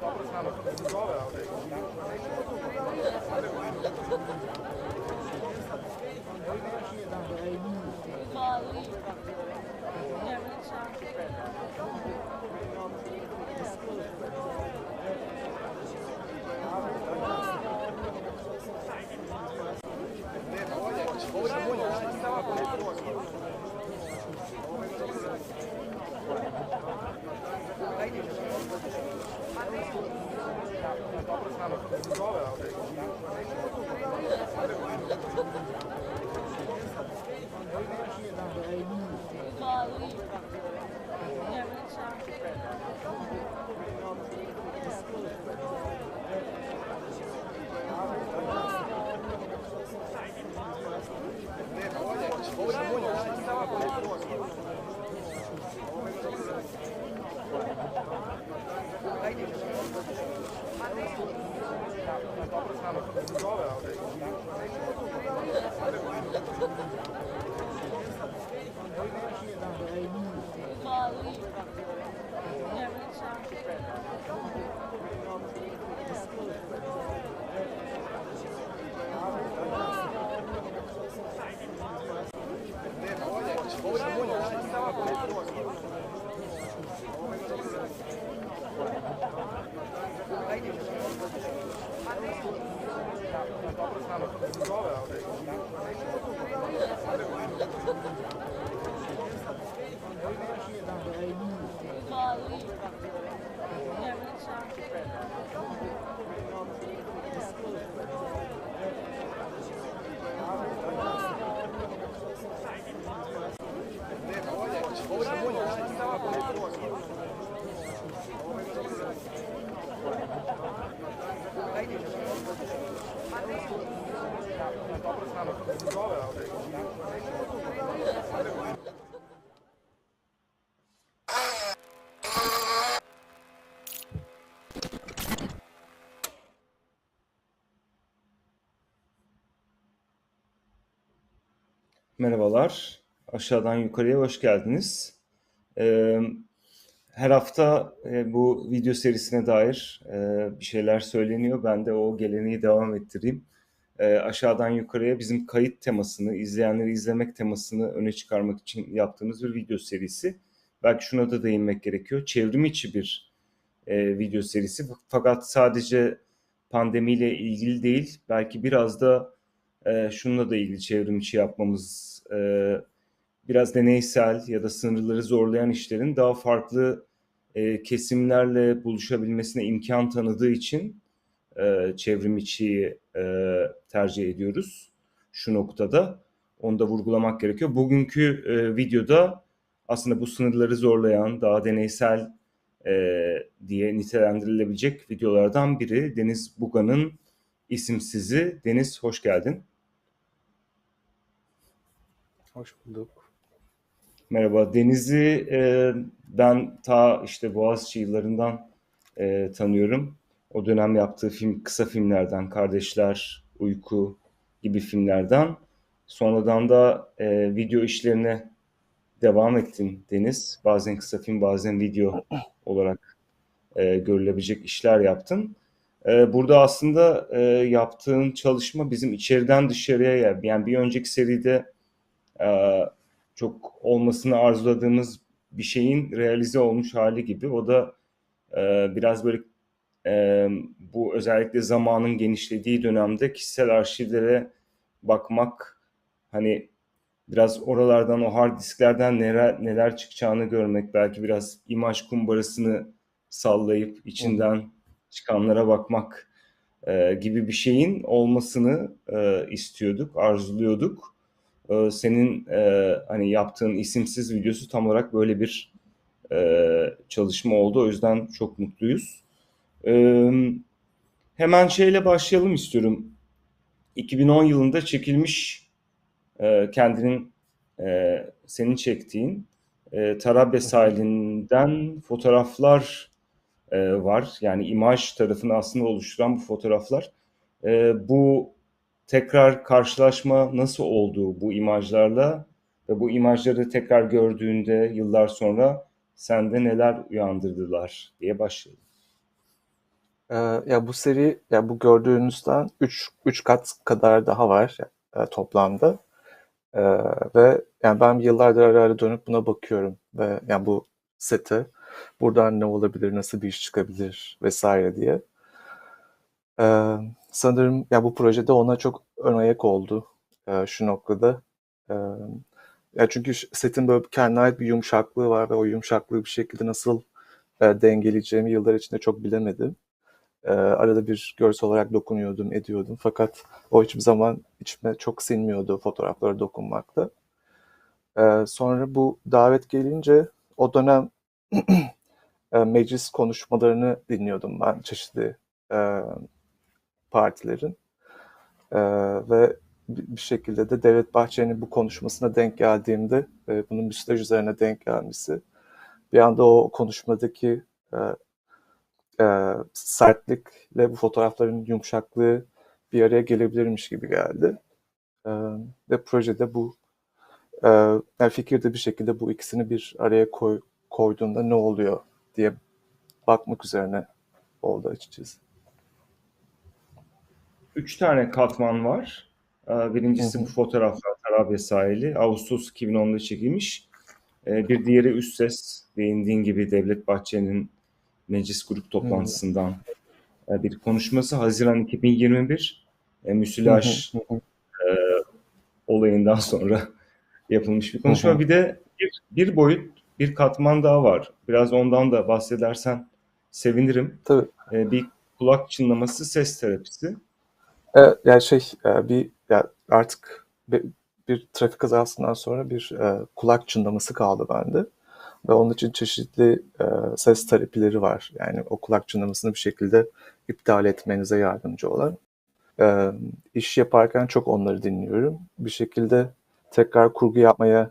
Dobro, znamo. Dobro, ovdje. Hvala Ma lui, ne friend. Merhabalar, aşağıdan yukarıya hoş geldiniz. Ee, her hafta e, bu video serisine dair e, bir şeyler söyleniyor. Ben de o geleneği devam ettireyim. Ee, aşağıdan yukarıya bizim kayıt temasını, izleyenleri izlemek temasını öne çıkarmak için yaptığımız bir video serisi. Belki şuna da değinmek gerekiyor. Çevrim içi bir e, video serisi. Fakat sadece pandemiyle ilgili değil, belki biraz da e, şununla da ilgili çevrim içi yapmamız e, biraz deneysel ya da sınırları zorlayan işlerin daha farklı e, kesimlerle buluşabilmesine imkan tanıdığı için e, çevrim e, tercih ediyoruz şu noktada. Onu da vurgulamak gerekiyor. Bugünkü e, videoda aslında bu sınırları zorlayan, daha deneysel e, diye nitelendirilebilecek videolardan biri Deniz Buga'nın isimsizi. Deniz hoş geldin. Hoş bulduk. Merhaba. Deniz'i e, ben ta işte Boğaziçi yıllarından e, tanıyorum. O dönem yaptığı film kısa filmlerden, Kardeşler, Uyku gibi filmlerden. Sonradan da e, video işlerine devam ettin Deniz. Bazen kısa film, bazen video olarak e, görülebilecek işler yaptın. E, burada aslında e, yaptığın çalışma bizim içeriden dışarıya. Yani bir önceki seride çok olmasını arzuladığımız bir şeyin realize olmuş hali gibi. O da e, biraz böyle e, bu özellikle zamanın genişlediği dönemde kişisel arşivlere bakmak hani biraz oralardan o hard disklerden neler, neler çıkacağını görmek belki biraz imaj kumbarasını sallayıp içinden çıkanlara bakmak e, gibi bir şeyin olmasını e, istiyorduk, arzuluyorduk. E, senin e, hani yaptığın isimsiz videosu tam olarak böyle bir e, çalışma oldu. O yüzden çok mutluyuz. E, hemen şeyle başlayalım istiyorum. 2010 yılında çekilmiş e, kendinin e, senin çektiğin e, Tarabya sahilinden fotoğraflar e, var. Yani imaj tarafını aslında oluşturan bu fotoğraflar. E, bu tekrar karşılaşma nasıl oldu bu imajlarla ve bu imajları tekrar gördüğünde yıllar sonra sende neler uyandırdılar diye başlayalım. Ee, ya bu seri, ya bu gördüğünüzden 3 3 kat kadar daha var e, toplamda. Ee, ve yani ben yıllardır ara ara dönüp buna bakıyorum ve yani bu sete buradan ne olabilir, nasıl bir iş çıkabilir vesaire diye. Ee, sanırım ya bu projede ona çok ön ayak oldu e, şu noktada. Ee, ya çünkü setin böyle kendine ait bir yumuşaklığı var ve o yumuşaklığı bir şekilde nasıl e, dengeleyeceğimi yıllar içinde çok bilemedim. Ee, arada bir görsel olarak dokunuyordum, ediyordum. Fakat o hiçbir zaman içime çok sinmiyordu fotoğraflara dokunmakta. Ee, sonra bu davet gelince o dönem e, meclis konuşmalarını dinliyordum ben çeşitli e, partilerin. Ee, ve bir şekilde de Devlet Bahçeli'nin bu konuşmasına denk geldiğimde ve bunun bir staj üzerine denk gelmesi bir anda o konuşmadaki e, e, sertlikle bu fotoğrafların yumuşaklığı bir araya gelebilirmiş gibi geldi. E, ve projede bu e, yani fikirde bir şekilde bu ikisini bir araya koy, koyduğunda ne oluyor diye bakmak üzerine oldu açıkçası. Üç tane katman var. Ee, Birincisi bu fotoğraflar Tarabya sahili. Ağustos 2010'da çekilmiş. Ee, Bir diğeri Üst Ses. Değindiğin gibi Devlet Bahçeli'nin meclis grup toplantısından e, bir konuşması. Haziran 2021. E, müsilaj hı, olayından sonra yapılmış bir konuşma. Bir de bir, bir boyut, bir katman daha var. Biraz ondan da bahsedersen sevinirim. Tabii. E, Bir kulak çınlaması ses terapisi. Evet, yani şey e, bir ya artık bir, bir trafik kazasından sonra bir e, kulak çınlaması kaldı bende ve onun için çeşitli e, ses terapileri var. Yani o kulak çınlamasını bir şekilde iptal etmenize yardımcı olan. E, iş yaparken çok onları dinliyorum. Bir şekilde tekrar kurgu yapmaya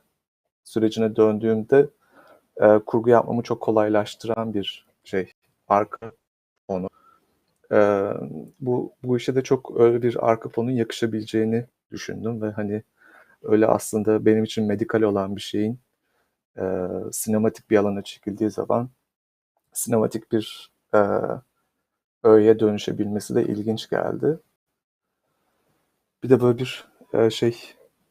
sürecine döndüğümde e, kurgu yapmamı çok kolaylaştıran bir şey. Arka fonu. Ee, bu bu işe de çok öyle bir arka fonun yakışabileceğini düşündüm ve hani öyle aslında benim için medikal olan bir şeyin e, sinematik bir alana çekildiği zaman sinematik bir e, öğeye dönüşebilmesi de ilginç geldi. Bir de böyle bir e, şey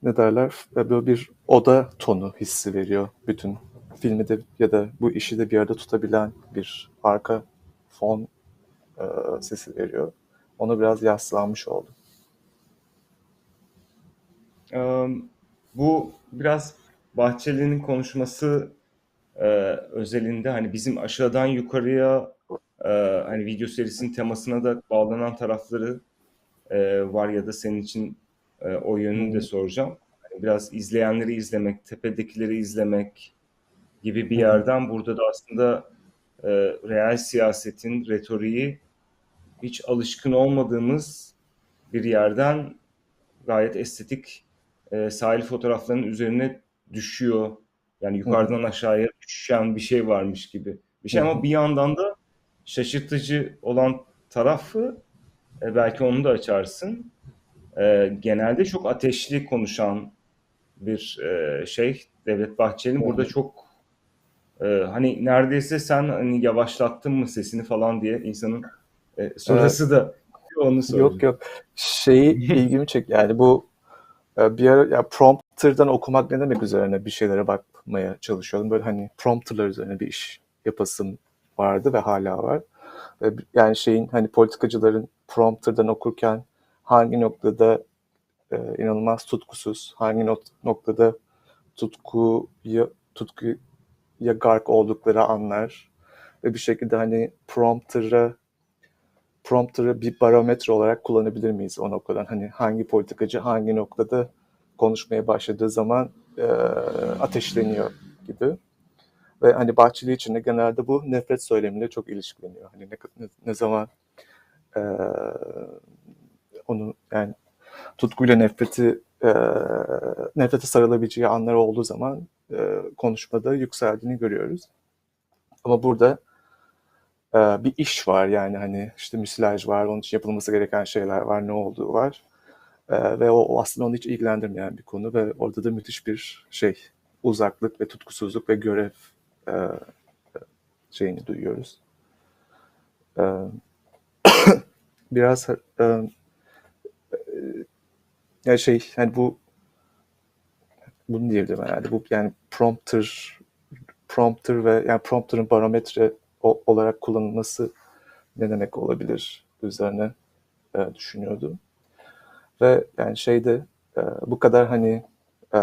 ne derler e, böyle bir oda tonu hissi veriyor bütün filmi de ya da bu işi de bir arada tutabilen bir arka fon e, sesi veriyor. Ona biraz yaslanmış oldum. Ee, Bu biraz Bahçeli'nin konuşması e, özelinde hani bizim aşağıdan yukarıya e, hani video serisinin temasına da bağlanan tarafları e, var ya da senin için e, o yönünü de soracağım. Hani biraz izleyenleri izlemek, tepedekileri izlemek gibi bir yerden burada da aslında e, reel siyasetin retoriği hiç alışkın olmadığımız bir yerden gayet estetik e, sahil fotoğraflarının üzerine düşüyor. Yani hı. yukarıdan aşağıya düşen bir şey varmış gibi bir Hı şey ama bir yandan da şaşırtıcı olan tarafı e, belki onu da açarsın. E, genelde çok ateşli konuşan bir e, şey Devlet Bahçeli'nin burada çok e, hani neredeyse sen hani yavaşlattın mı sesini falan diye insanın e, Evet. sonrası da onu Yok soracağım. yok. Şeyi ilgimi çek yani bu e, bir ara ya prompter'dan okumak ne demek üzerine bir şeylere bakmaya çalışıyordum. Böyle hani prompterlar üzerine bir iş yapasım vardı ve hala var. B- yani şeyin hani politikacıların prompter'dan okurken hangi noktada e, inanılmaz tutkusuz, hangi not- noktada tutkuya tutkuya gark oldukları anlar ve bir şekilde hani prompter'a prompter'ı bir barometre olarak kullanabilir miyiz o noktadan? Hani hangi politikacı hangi noktada konuşmaya başladığı zaman e, ateşleniyor gibi. Ve hani Bahçeli için de genelde bu nefret söylemiyle çok ilişkileniyor. Hani ne, ne, zaman e, onu yani tutkuyla nefreti e, nefrete sarılabileceği anlar olduğu zaman konuşmada yükseldiğini görüyoruz. Ama burada e, bir iş var yani hani işte müsilaj var, onun için yapılması gereken şeyler var, ne olduğu var. E, ve o, aslında onu hiç ilgilendirmeyen bir konu ve orada da müthiş bir şey uzaklık ve tutkusuzluk ve görev e, şeyini duyuyoruz. E, biraz e, e, ya şey hani bu bunu diyebilirim herhalde. Bu yani prompter prompter ve yani prompter'ın barometre olarak kullanılması ne demek olabilir üzerine e, düşünüyordum. Ve yani şeyde e, bu kadar hani e,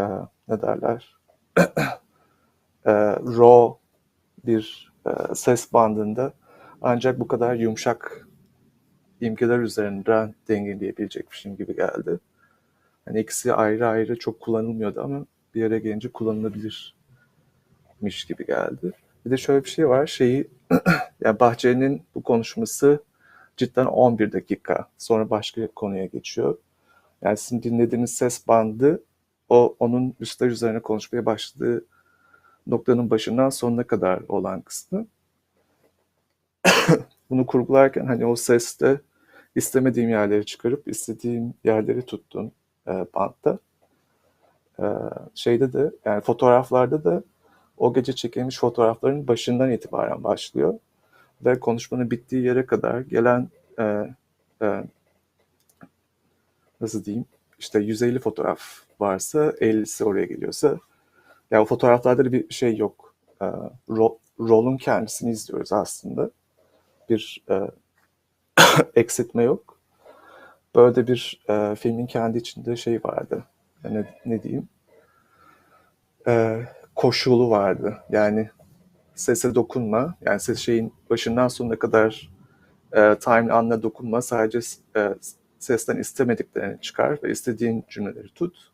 ne derler e, raw bir e, ses bandında ancak bu kadar yumuşak imgeler üzerinden dengeleyebilecekmişim gibi geldi. Hani ikisi ayrı ayrı çok kullanılmıyordu ama bir yere gelince kullanılabilirmiş gibi geldi. Bir de şöyle bir şey var. Şeyi yani Bahçeli'nin bu konuşması cidden 11 dakika. Sonra başka konuya geçiyor. Yani sizin dinlediğiniz ses bandı o onun üstler üzerine konuşmaya başladığı noktanın başından sonuna kadar olan kısmı. Bunu kurgularken hani o seste istemediğim yerleri çıkarıp istediğim yerleri tuttum e, bantta. E, şeyde de yani fotoğraflarda da o gece çekilmiş fotoğrafların başından itibaren başlıyor ve konuşmanın bittiği yere kadar gelen e, e, nasıl diyeyim işte 150 fotoğraf varsa 50'si oraya geliyorsa ya o fotoğraflarda da bir şey yok. E, ro- rolün kendisini izliyoruz aslında. Bir e, eksiltme yok. Böyle bir e, filmin kendi içinde şey vardı. Ne, ne diyeyim? E, koşulu vardı. Yani sese dokunma. Yani ses şeyin başından sonuna kadar e, timeline'ına dokunma. Sadece e, sesten istemediklerini çıkar ve istediğin cümleleri tut.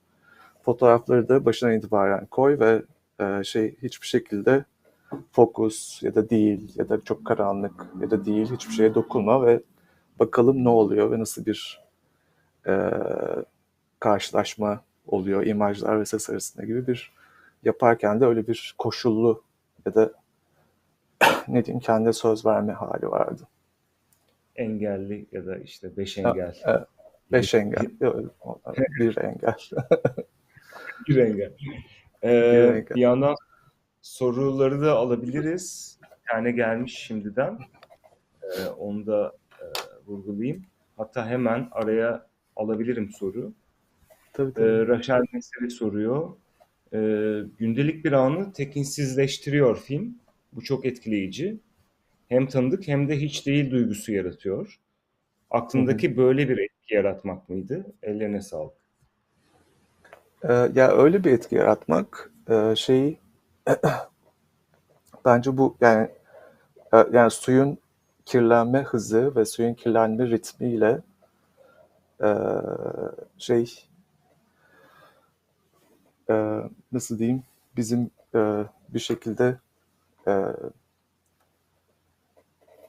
Fotoğrafları da başından itibaren koy ve e, şey hiçbir şekilde fokus ya da değil ya da çok karanlık ya da değil hiçbir şeye dokunma ve bakalım ne oluyor ve nasıl bir e, karşılaşma oluyor imajlar ve ses arasında gibi bir yaparken de öyle bir koşullu ya da ne diyeyim kendine söz verme hali vardı. Engelli ya da işte beş Ha, engel. evet. Beş engel, bir engel. Bir engel. Ee, Bir engel. bir yandan soruları da alabiliriz. Bir tane gelmiş şimdiden. Ee, onu da e, vurgulayayım. Hatta hemen araya alabilirim soru. Tabii Ee, tabii. Raşel Mesele soruyor. Ee, gündelik bir anı tekinsizleştiriyor film. Bu çok etkileyici. Hem tanıdık hem de hiç değil duygusu yaratıyor. Aklındaki böyle bir etki yaratmak mıydı? Ellerine sağlık. Ee, ya öyle bir etki yaratmak e, şeyi bence bu yani e, yani suyun kirlenme hızı ve suyun kirlenme ritmiyle e, şey e, nasıl diyeyim bizim e, bir şekilde e,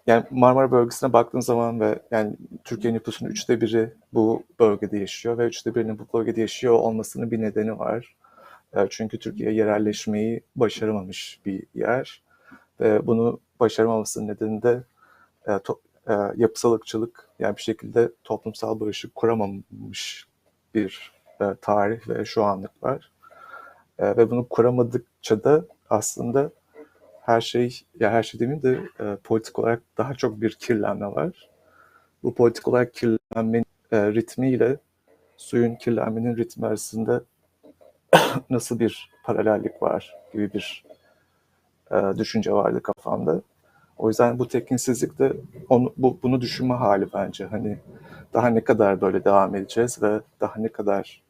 yani Marmara bölgesine baktığın zaman ve yani Türkiye nüfusunun üçte biri bu bölgede yaşıyor ve üçte birinin bu bölgede yaşıyor olmasının bir nedeni var. E, çünkü Türkiye yerelleşmeyi başaramamış bir yer ve bunu başaramamasının nedeni de e, e, yapısal ırkçılık yani bir şekilde toplumsal barışı kuramamış bir tarih ve şu anlık var. E, ve bunu kuramadıkça da aslında her şey ya her şey demeyeyim de e, politik olarak daha çok bir kirlenme var. Bu politik olarak kirlenmenin e, ritmiyle suyun kirlenmenin ritmi arasında nasıl bir paralellik var gibi bir e, düşünce vardı kafamda. O yüzden bu tekinsizlik de onu, bu, bunu düşünme hali bence. Hani daha ne kadar böyle devam edeceğiz ve daha ne kadar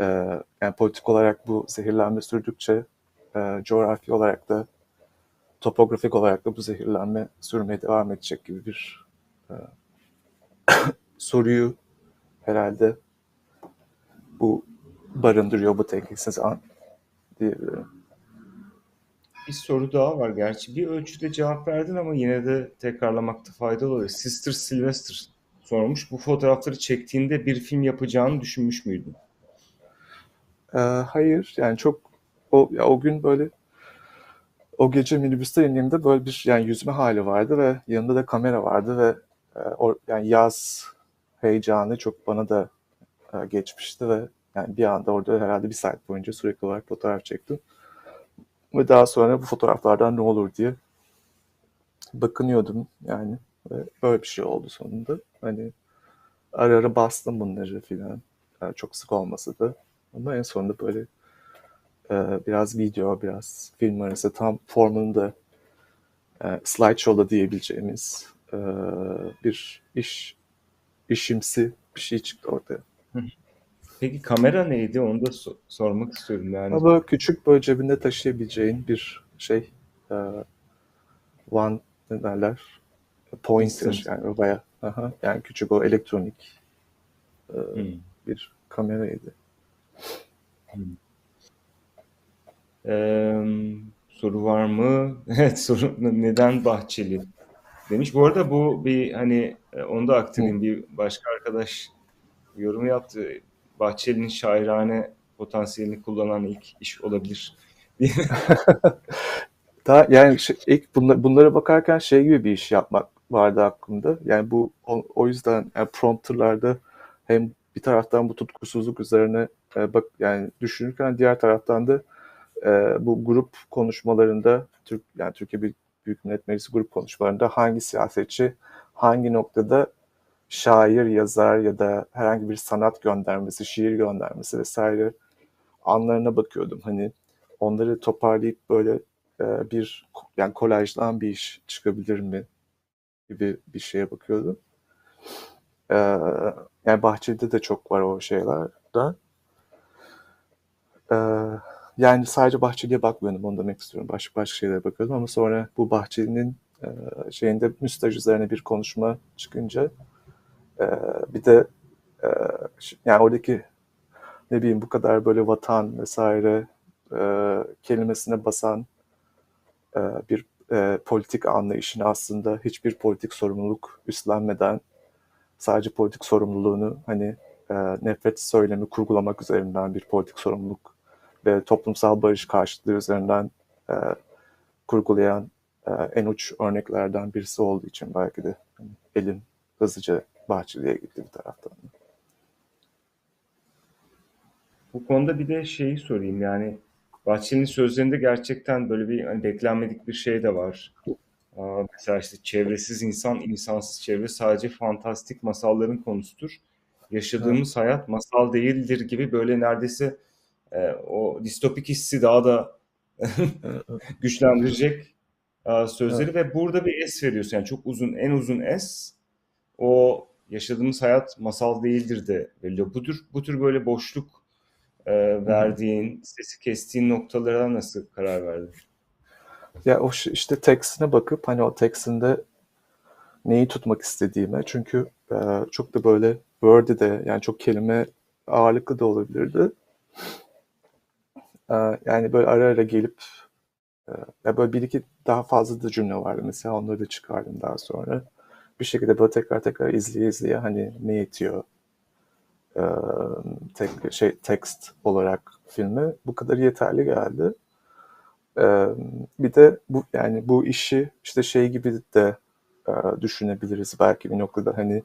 e, yani politik olarak bu zehirlenme sürdükçe e, coğrafi olarak da topografik olarak da bu zehirlenme sürmeye devam edecek gibi bir e, soruyu herhalde bu barındırıyor bu tekinsiz an diyebilirim. Bir soru daha var gerçi. Bir ölçüde cevap verdin ama yine de tekrarlamakta faydalı oluyor. Sister Sylvester sormuş. Bu fotoğrafları çektiğinde bir film yapacağını düşünmüş müydün? Ee, hayır yani çok o ya o gün böyle o gece minibüste indiğimde böyle bir yani yüzme hali vardı ve yanında da kamera vardı ve e, o yani yaz heyecanı çok bana da e, geçmişti ve yani bir anda orada herhalde bir saat boyunca sürekli olarak fotoğraf çektim. Ve daha sonra bu fotoğraflardan ne olur diye bakınıyordum yani Ve böyle bir şey oldu sonunda. Hani ara ara bastım bunları filan. Yani çok sık olmasa da. Ama en sonunda böyle e, biraz video, biraz film arası tam formunda e, slideshow'da diyebileceğimiz e, bir iş işimsi bir şey çıktı ortaya. Peki kamera neydi? Onu da so- sormak istiyorum yani. Ama küçük böyle cebinde taşıyabileceğin bir şey e, one ne derler pointer yani baya aha, yani küçük o elektronik e, Hmm. bir kameraydı. Ee, soru var mı? Evet soru neden Bahçeli demiş. Bu arada bu bir hani e, onu da aktarayım. Bir başka arkadaş yorum yaptı. Bahçeli'nin şairane potansiyelini kullanan ilk iş olabilir. Daha yani şey, ilk bunla- bunlara bakarken şey gibi bir iş yapmak vardı aklımda. Yani bu o, o yüzden yani prompterlarda hem bir taraftan bu tutkusuzluk üzerine e, bak yani düşünürken diğer taraftan da e, bu grup konuşmalarında Türk yani Türkiye Büyük, Büyük Millet Meclisi grup konuşmalarında hangi siyasetçi hangi noktada şair, yazar ya da herhangi bir sanat göndermesi, şiir göndermesi vesaire anlarına bakıyordum. Hani onları toparlayıp böyle e, bir yani kolajdan bir iş çıkabilir mi gibi bir şeye bakıyordum. E, yani Bahçeli'de de çok var o şeyler de. E, yani sadece Bahçeli'ye bakmıyordum onu demek istiyorum. Başka başka şeylere bakıyordum ama sonra bu Bahçeli'nin e, şeyinde müstaj üzerine bir konuşma çıkınca e, bir de e, yani oradaki ne bileyim bu kadar böyle vatan vesaire e, kelimesine basan e, bir e, politik anlayışını aslında hiçbir politik sorumluluk üstlenmeden sadece politik sorumluluğunu hani e, nefret söylemi kurgulamak üzerinden bir politik sorumluluk ve toplumsal barış karşıtlığı üzerinden e, kurgulayan e, en uç örneklerden birisi olduğu için belki de hani, elim hızlıca Bahçeli'ye gitti bir taraftan. Bu konuda bir de şeyi sorayım yani Bahçeli'nin sözlerinde gerçekten böyle bir hani beklenmedik bir şey de var. Mesela işte çevresiz insan, insansız çevre sadece fantastik masalların konusudur. Yaşadığımız hayat masal değildir gibi böyle neredeyse e, o distopik hissi daha da güçlendirecek e, sözleri ve burada bir es veriyorsun. Yani çok uzun, en uzun es o yaşadığımız hayat masal değildir de veriliyor. Bu tür, bu tür böyle boşluk e, verdiğin, sesi kestiğin noktalara nasıl karar verdin? Ya o işte tekstine bakıp hani o tekstinde neyi tutmak istediğime çünkü e, çok da böyle Word'de de yani çok kelime ağırlıklı da olabilirdi. E, yani böyle ara ara gelip e, ya böyle bir iki daha fazla da cümle vardı mesela onları da çıkardım daha sonra. Bir şekilde böyle tekrar tekrar izleye izleye hani ne yetiyor e, tek şey tekst olarak filme bu kadar yeterli geldi. Ee, bir de bu yani bu işi işte şey gibi de e, düşünebiliriz. Belki bir noktada hani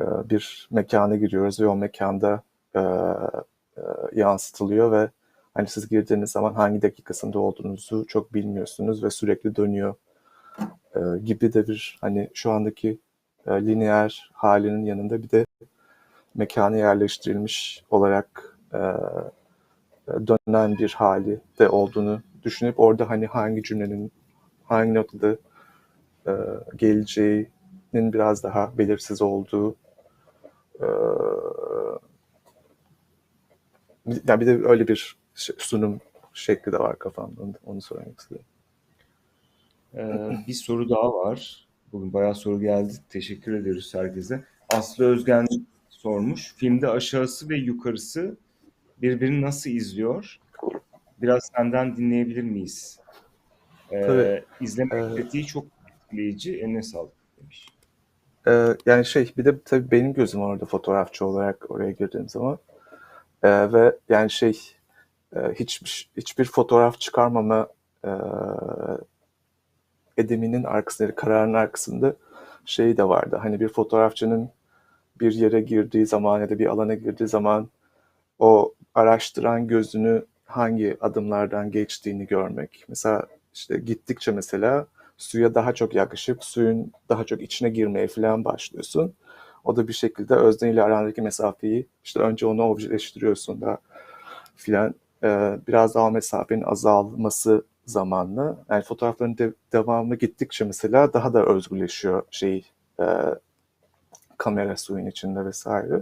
e, bir mekana giriyoruz ve o mekanda e, e, yansıtılıyor ve hani siz girdiğiniz zaman hangi dakikasında olduğunuzu çok bilmiyorsunuz ve sürekli dönüyor e, gibi de bir hani şu andaki e, lineer halinin yanında bir de mekana yerleştirilmiş olarak e, dönen bir hali de olduğunu düşünüp orada hani hangi cümlenin hangi noktada e, geleceğinin biraz daha belirsiz olduğu e, yani bir de öyle bir şey- sunum şekli de var kafamda onu, onu söylemek istedim. Ee, bir soru daha var. Bugün bayağı soru geldi. Teşekkür ediyoruz herkese. Aslı Özgen sormuş. Filmde aşağısı ve yukarısı birbirini nasıl izliyor? Biraz senden dinleyebilir miyiz? Ee, Tabii. izleme Ee, pratiği çok etkileyici. Eline sağlık demiş. Ee, yani şey bir de tabii benim gözüm orada fotoğrafçı olarak oraya girdiğim zaman Ee, ve yani şey e, hiçbir hiçbir fotoğraf çıkarmama e, ediminin arkasında kararın arkasında şey de vardı. Hani bir fotoğrafçının bir yere girdiği zaman ya da bir alana girdiği zaman o araştıran gözünü hangi adımlardan geçtiğini görmek. Mesela işte gittikçe mesela suya daha çok yaklaşıp suyun daha çok içine girmeye falan başlıyorsun. O da bir şekilde özne ile arandaki mesafeyi işte önce onu objeleştiriyorsun da filan e, biraz daha mesafenin azalması zamanla yani fotoğrafların de, devamı gittikçe mesela daha da özgürleşiyor şey e, kamera suyun içinde vesaire.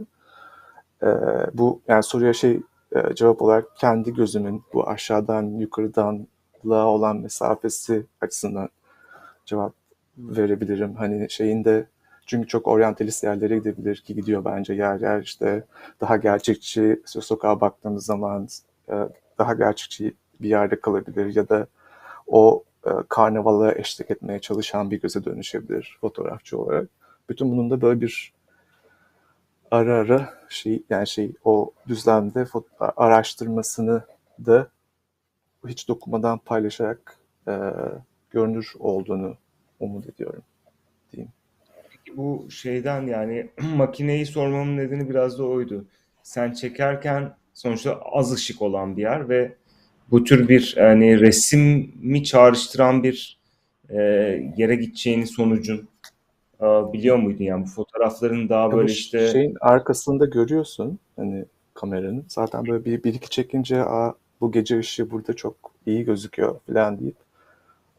E, bu yani soruya şey e, cevap olarak kendi gözümün bu aşağıdan yukarıdan la olan mesafesi açısından cevap verebilirim. Hani şeyinde çünkü çok oryantalist yerlere gidebilir ki gidiyor bence yer yer işte daha gerçekçi sokağa baktığımız zaman e, daha gerçekçi bir yerde kalabilir ya da o e, karnavala eşlik etmeye çalışan bir göze dönüşebilir fotoğrafçı olarak. Bütün bunun da böyle bir ara ara şey yani şey o düzlemde araştırmasını da hiç dokunmadan paylaşarak e, görünür olduğunu umut ediyorum diyeyim. Bu şeyden yani makineyi sormamın nedeni biraz da oydu. Sen çekerken sonuçta az ışık olan bir yer ve bu tür bir yani resmi çağrıştıran bir e, yere gideceğini sonucun biliyor muydun yani bu fotoğrafların daha bu böyle işte şeyin arkasında görüyorsun hani kameranın zaten böyle bir, bir iki çekince Aa, bu gece ışığı burada çok iyi gözüküyor falan deyip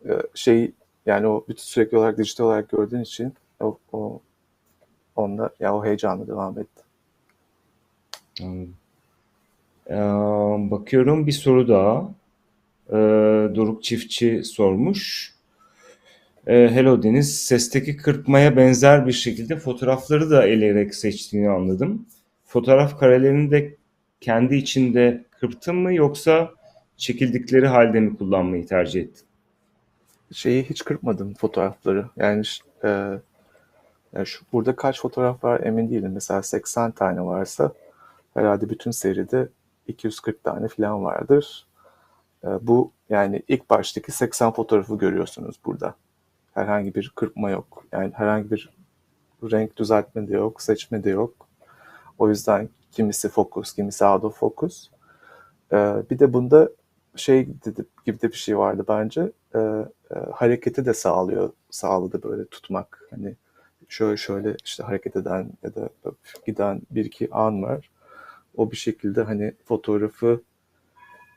e, şey yani o bütün sürekli olarak dijital olarak gördüğün için o, o onunla ya o heyecanla devam etti. Anladım. Ee, bakıyorum bir soru daha. Ee, Doruk Çiftçi sormuş. Ee, Hello Deniz, sesteki kırpmaya benzer bir şekilde fotoğrafları da eleyerek seçtiğini anladım. Fotoğraf karelerini de kendi içinde kırptın mı yoksa çekildikleri halde mi kullanmayı tercih ettin? Şeyi hiç kırpmadım fotoğrafları. Yani e, şu, burada kaç fotoğraf var emin değilim. Mesela 80 tane varsa herhalde bütün seride 240 tane falan vardır. E, bu yani ilk baştaki 80 fotoğrafı görüyorsunuz burada. Herhangi bir kırpma yok. Yani herhangi bir renk düzeltme de yok, seçme de yok. O yüzden kimisi fokus, kimisi out of focus. E, bir de bunda şey gibi de bir şey vardı bence. E, e, hareketi de sağlıyor, sağladı böyle tutmak. Hani şöyle şöyle işte hareket eden ya da giden bir iki an var. O bir şekilde hani fotoğrafı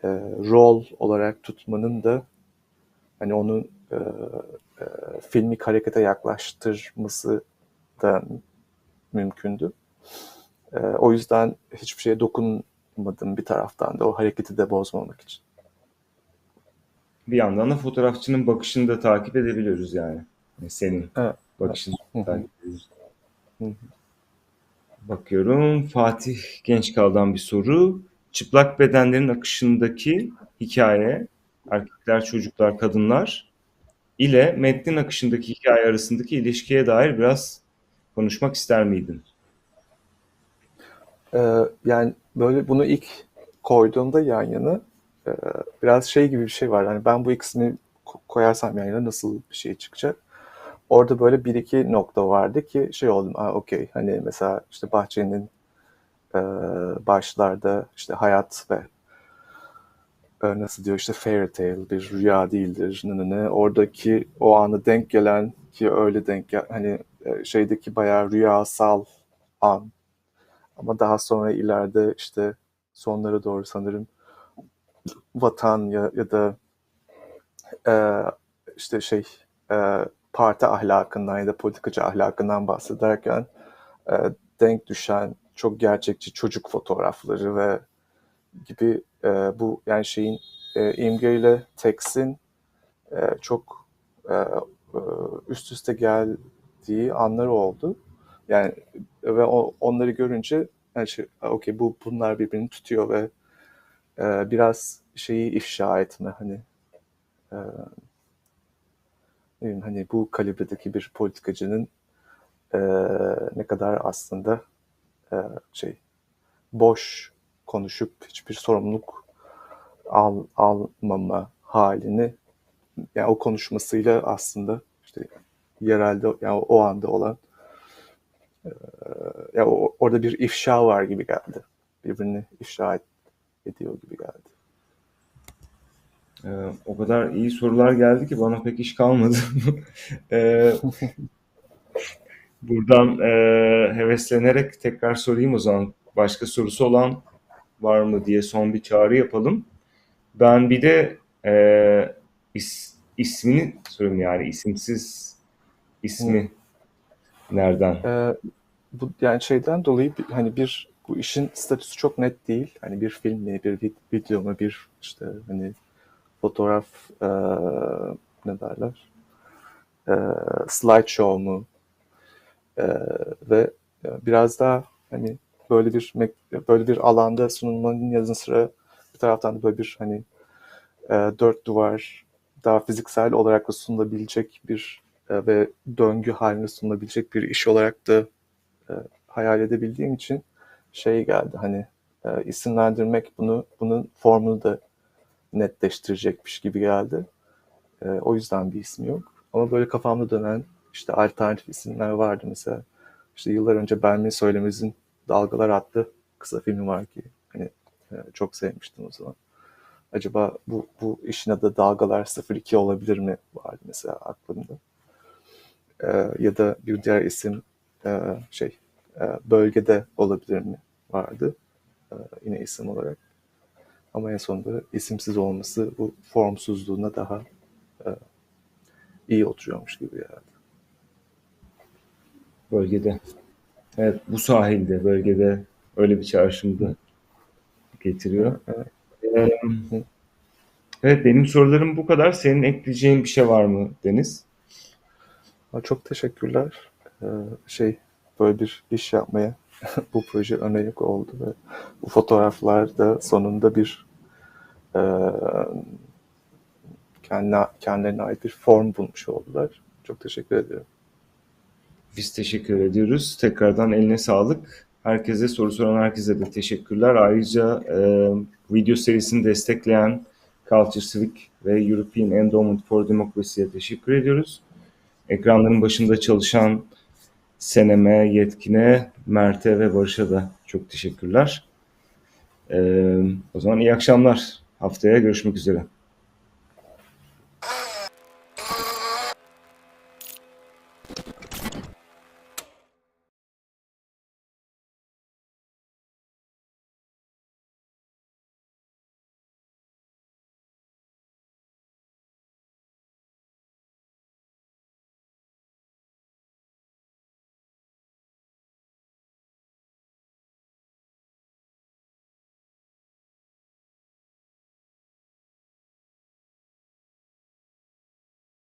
e, rol olarak tutmanın da hani onun e, e, filmik harekete yaklaştırması da mümkündü. E, o yüzden hiçbir şeye dokunmadım bir taraftan da o hareketi de bozmamak için. Bir yandan da fotoğrafçının bakışını da takip edebiliyoruz yani. Yani senin Evet. bakışını hı. takip ediyoruz. Hı hı. Bakıyorum Fatih Gençkal'dan bir soru. Çıplak bedenlerin akışındaki hikaye, erkekler, çocuklar, kadınlar ile metnin akışındaki hikaye arasındaki ilişkiye dair biraz konuşmak ister miydin? Ee, yani böyle bunu ilk koyduğumda yan yana e, biraz şey gibi bir şey var. Hani ben bu ikisini ko- koyarsam yan yana nasıl bir şey çıkacak? Orada böyle bir iki nokta vardı ki şey oldum. Aa, okey. Hani mesela işte Bahçe'nin e, başlarda işte hayat ve nasıl diyor işte fairy tale bir rüya değildir. Ne, ne. Oradaki o anı denk gelen ki öyle denk gel hani e, şeydeki bayağı rüyasal an ama daha sonra ileride işte sonlara doğru sanırım vatan ya, ya da e, işte şey e, parti ahlakından ya da politikacı ahlakından bahsederken e, denk düşen çok gerçekçi çocuk fotoğrafları ve gibi e, bu yani şeyin e, imgeyle tekstin e, çok e, e, üst üste geldiği anlar oldu. Yani ve o, onları görünce yani şey, okey bu bunlar birbirini tutuyor ve e, biraz şeyi ifşa etme hani e, hani bu kalibredeki bir politikacının e, ne kadar aslında e, şey boş konuşup hiçbir sorumluluk al, almama halini yani o konuşmasıyla aslında işte yerelde yani o anda olan e, ya o- orada bir ifşa var gibi geldi. Birbirini ifşa et- ediyor gibi geldi. Ee, o kadar iyi sorular geldi ki bana pek iş kalmadı. Ee, buradan e, heveslenerek tekrar sorayım o zaman. Başka sorusu olan var mı diye son bir çağrı yapalım. Ben bir de e, is, ismini sorayım yani isimsiz ismi nereden? Ee, bu yani şeyden dolayı bir- hani bir bu işin statüsü çok net değil. Hani bir film mi, bir vid- video mu, bir işte hani fotoğraf eee, ne derler? Eee slideshow mu? Eee, ve biraz daha hani böyle bir böyle bir alanda sunulmanın yanı sıra bir taraftan da böyle bir hani eee, dört duvar daha fiziksel olarak da sunulabilecek bir e, ve döngü halinde sunulabilecek bir iş olarak da e, hayal edebildiğim için şey geldi hani e, isimlendirmek bunu bunun formunu da netleştirecekmiş gibi geldi. E, o yüzden bir ismi yok. Ama böyle kafamda dönen işte alternatif isimler vardı mesela. İşte yıllar önce Bermin Söylemez'in Dalgalar adlı kısa filmi var ki hani e, çok sevmiştim o zaman. Acaba bu, bu işin adı Dalgalar 02 olabilir mi vardı mesela aklımda. Ee, ya da bir diğer isim e, şey e, bölgede olabilir mi vardı e, yine isim olarak. Ama en sonunda isimsiz olması bu formsuzluğuna daha e, iyi oturuyormuş gibi geldi. Bölgede. Evet, bu sahilde, bölgede öyle bir çağrışım da getiriyor. Evet. Evet, benim sorularım bu kadar. Senin ekleyeceğin bir şey var mı Deniz? Çok teşekkürler. Ee, şey böyle bir iş yapmaya bu proje önayak oldu ve bu fotoğraflar da sonunda bir e, kendine, kendilerine ait bir form bulmuş oldular. Çok teşekkür ediyorum. Biz teşekkür ediyoruz. Tekrardan eline sağlık. Herkese, soru soran herkese de teşekkürler. Ayrıca e, video serisini destekleyen Culture Civic ve European Endowment for Democracy'ye teşekkür ediyoruz. Ekranların başında çalışan Senem'e, Yetkin'e, Mert'e ve Barış'a da çok teşekkürler. E, o zaman iyi akşamlar. Haftaya görüşmek üzere.